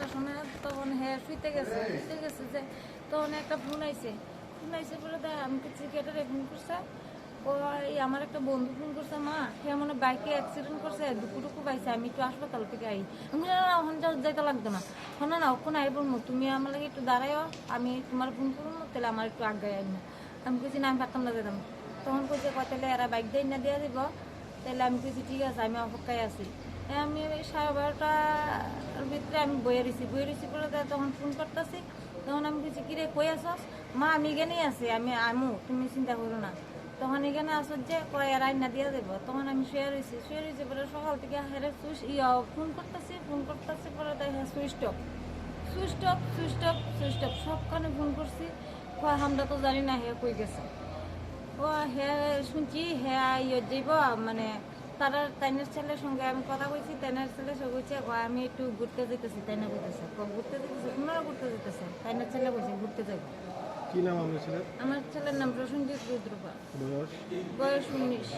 আওয়াজটা শুনে তখন হ্যাঁ শুইতে গেছে শুইতে গেছে যে তখন একটা ফোন আইছে। ফোন আইছে বলে দেয় আমি ক্রিকেটারে ফোন করছে? ও এই আমার একটা বন্ধু ফোন করছে মা সে মনে বাইকে অ্যাক্সিডেন্ট করছে দুপুরটুকু পাইছে আমি একটু হাসপাতাল থেকে আই। আমি বললাম, না ওখানে যাও- যাইতে লাগতো না। শোনো না ওখানে আই বলব তুমি আমার লাগে একটু দাঁড়াইও আমি তোমার ফোন করব তাহলে আমার একটু আগে আইব। আমি কিছু না আমি পারতাম না যেতাম তখন কইছে কয় তাহলে এরা বাইক দিয়ে না দিয়ে দিব তাহলে আমি কিছু ঠিক আছে আমি অপেক্ষায় আছি। এ আমি সাড়ে বারোটার ভিতরে আমি বইয়ে রয়েছি বইয়ে রয়েছি বলে তখন ফোন করতেছি। তখন আমি কিছু কিরে, কই আসস মা, আমি এখানেই আছি, আমি আমু, তুমি চিন্তা করো না। তখন এখানে আসো যে কয় আইনা দিয়ে দেবো? তখন আমি শুয়ে রয়েছি শুয়ে রয়েছি পরে সকাল থেকে হেরে সুইচ ইয়া ফোন করতেছি ফোন করতেছি পরে দেখে switch off switch off switch off switch off সবখানে ফোন করছি। কয়, আমরা তো জানি না, হে কই গেছে? ও হে, শুনছি, হে ইয়ে যাইব মানে তার তাইনের ছেলের সঙ্গে আমি কথা বলছি তাইনের ছেলে সে বলছে আমি একটু ঘুরতে যেতেছি তাইনা বলতেছে ঘুরতে যেতেছে তোমরা ঘুরতে যেতেছে তাইনের ছেলে বলছে ঘুরতে যাব কি নাম আমার ছেলের? আমার ছেলের নাম প্রসেনজিৎ রুদ্রপা বয়স? বয়স উনিশ।